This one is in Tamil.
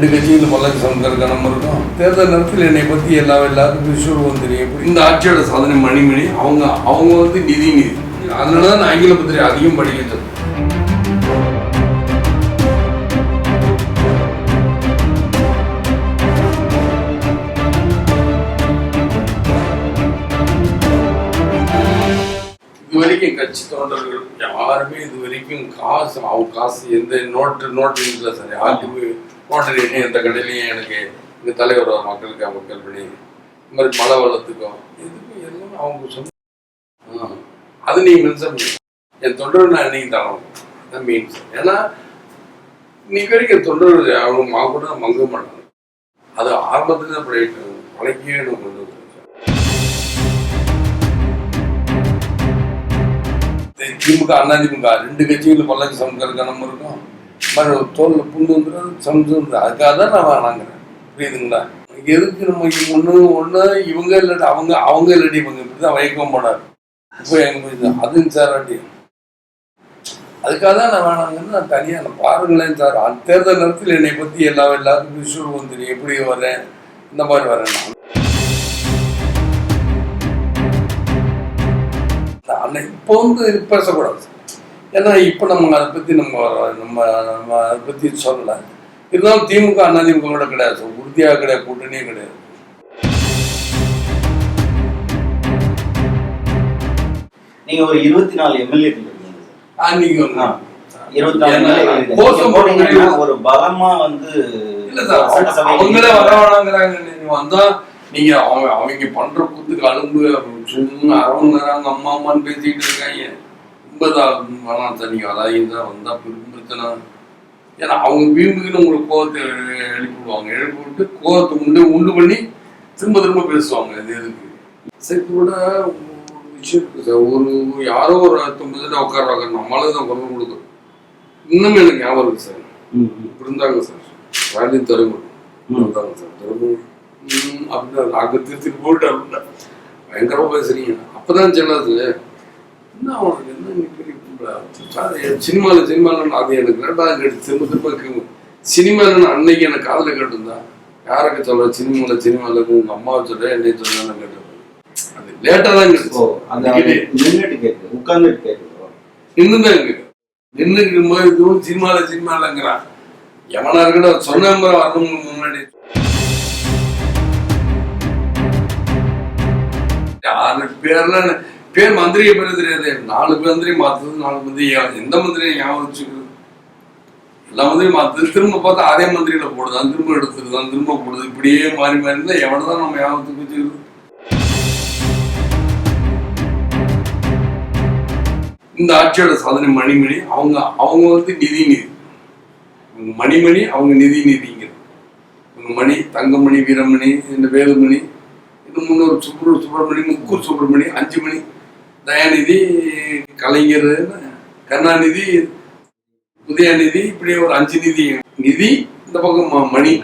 ரெண்டு கட்சியில் பல்லக்கு சமுத்திர இருக்கும் தேர்தல் நேரத்தில் என்னை பற்றி எல்லா எல்லாருக்கும் விஸ்வரூபம் தெரியும். இந்த ஆட்சியோட சாதனை மணிமணி அவங்க அவங்க வந்து நிதி நிதி. அதனால தான் நான் ஆங்கில பத்திரிகை அதிகம் படிக்கிறது இது வரைக்கும் கட்சி தொண்டர்கள் யாருமே இது வரைக்கும் காசு அவங்க காசு எந்த நோட்டு நோட்டு இல்லை சார். யாருக்குமே நோட்டு எந்த கடையிலையும் எனக்கு இந்த தலைவர் மக்களுக்கு மக்கள் பண்ணி இந்த மாதிரி மழை வளர்த்துக்கும் எதுக்கும் எல்லாம் அவங்க சொந்த அது நீ மென்ஷன் என் தொண்டர் நான் அன்னைக்கு தரணும். அதான் மீன் ஏன்னா இன்னைக்கு வரைக்கும் தொண்டர் அவங்க மா கூட மங்க மாட்டாங்க அது ஆரம்பத்தில் தான் பழைய நம்ம கொண்டு அண்ணா திமுக அதிமுக ரெண்டு கட்சிகளும் பல்லக்கு சமுத்திர இருக்கும் தோல்ல புண்ணு வந்துடும் சமுதிரம் வந்துடும் அதுக்காக தான் நான் வேணாங்கிறேன் புரியுதுங்களா? எதுக்கு நம்ம ஒன்று ஒன்று இவங்க இல்லாட்டி அவங்க அவங்க இல்லாட்டி இவங்க. இப்படி தான் வைக்கவும் போனார். இப்போ எங்க போய் அதுவும் சார் அடி அதுக்காக தான் நான் வேணாங்கிறது நான் தனியாக நான் பாருங்களேன் சார் அந்த தேர்தல் நேரத்தில் என்னை பற்றி எல்லா எல்லாருக்கும் விஸ்வரூபம் தெரியும். எப்படி வரேன்? இந்த மாதிரி வரேன் நான். இப்போ வந்து பேசக்கூடாது. ஏன்னா இப்போ நம்ம அதை பற்றி நம்ம நம்ம நம்ம அதை பற்றி சொல்லலை. இருந்தாலும் திமுக அதிமுக கூட கிடையாது. உறுதியாக கிடையாது கூட்டணியே கிடையாது. நீங்க ஒரு இருபத்தி நாலு சார் அன்னைக்கு இருபத்தி நாலு ஒரு பலமா வந்து இல்ல சார் அவங்களே வர வேணாங்கிறாங்க நீங்க வந்தா நீங்க அவங்க அவங்க பண்ற குத்துக்கு அலும்பு அரவங்கிறாங்க அம்மா அம்மான்னு பேசிக்கிட்டு இருக்காங்க. ரொம்பதான் வேணாம் சார் நீங்க அதாவது வந்தா பிரச்சனை ஏன்னா அவங்க வீம்புக்குன்னு உங்களுக்கு கோவத்தை எழுப்பி விடுவாங்க எழுப்பி விட்டு கோவத்தை உண்டு உண்டு பண்ணி திரும்ப திரும்ப பேசுவாங்க. இது எதுக்கு? சரி கூட ஒரு விஷயம் இருக்கு சார். ஒரு யாரோ ஒரு தொம்பதுல உட்கார்றாங்க. நம்மளால தான் குரல் கொடுக்குறோம் இன்னும் எனக்கு ஞாபகம் இருக்கு சார். இருந்தாங்க சார். ஸ்டாலின் தருமன் இருந்தாங்க சார். தருமன் அப்படின்னா நாங்க திருத்திட்டு போட்டு அப்படின்னா பயங்கரமா பேசுறீங்க. அப்பதான் சொன்னது. என்ன அவனுக்கு என்ன பெரிய புள்ள? சினிமால சினிமால அது எனக்கு ரெண்டாவது கேட்டு திரும்ப திரும்ப கேட்கும். சினிமால அன்னைக்கு எனக்கு காதுல கேட்டிருந்தா யாருக்கு சொல்ற சினிமால சினிமால உங்க அம்மாவை சொல்ற என்னை சொல்ல கேட்டேன். அது லேட்டா தான் ஓ கேட்டுச்சு அந்த அன்னைக்கு நின்னுட்டு கேக்குது உட்கார்ந்துட்டு கேக்குது நின்னுதான் இருக்கு. நின்னுக்கு போது இதுவும் சினிமால சினிமாலங்கிறான். எவனா இருக்கட சொன்ன வரணும் முன்னாடி. யாரு பேர்ல பேர் மந்திரியை பேர் தெரியாது. நாலு மந்திரி மாத்துறது நாலு மந்திரி எந்த மந்திரியை ஞாபகம் வச்சுக்கிறது எல்லா மந்திரியும் மாத்துது திரும்ப பார்த்தா அதே மந்திரியில போடுதான் திரும்ப எடுத்துருதான் திரும்ப போடுது. இப்படியே மாறி மாறி இருந்தா எவ்வளவுதான் நம்ம ஞாபகத்துக்கு வச்சுக்கிறது? இந்த ஆட்சியோட சாதனை மணிமணி. அவங்க அவங்க வந்து நிதி நிதி. இவங்க மணிமணி அவங்க நிதி நிதிங்க இவங்க மணி தங்கமணி வீரமணி இந்த வேலுமணி இது முன்னூறு சுப்ர சுப்பிரமணி முக்கூர் சுப்பிரமணி அஞ்சு மணி தயாநிதி கலைஞர் கருணாநிதி உதயநிதி இப்படி ஒரு அஞ்சு நிதி. நிதி இந்த பக்கம் ம- மணி.